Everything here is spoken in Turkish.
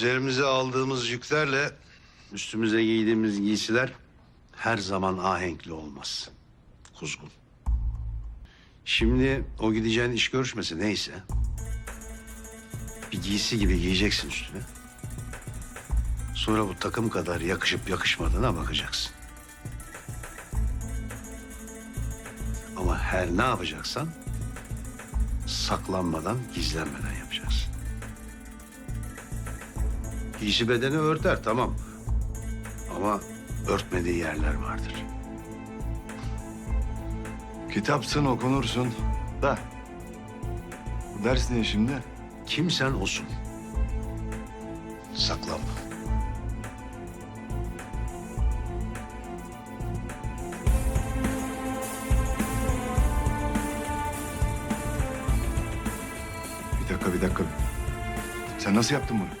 Üzerimize aldığımız yüklerle üstümüze giydiğimiz giysiler her zaman ahenkli olmaz. Kuzgun. Şimdi o gideceğin iş görüşmesi neyse bir giysi gibi giyeceksin üstüne. Sonra bu takım kadar yakışıp yakışmadığına bakacaksın. Ama her ne yapacaksan saklanmadan, gizlenmeden yapacaksın. Giysi bedeni örter tamam. Ama örtmediği yerler vardır. Kitapsın okunursun da. Bu ders ne şimdi? Kimsen olsun. Saklanma. Bir dakika bir dakika. Sen nasıl yaptın bunu?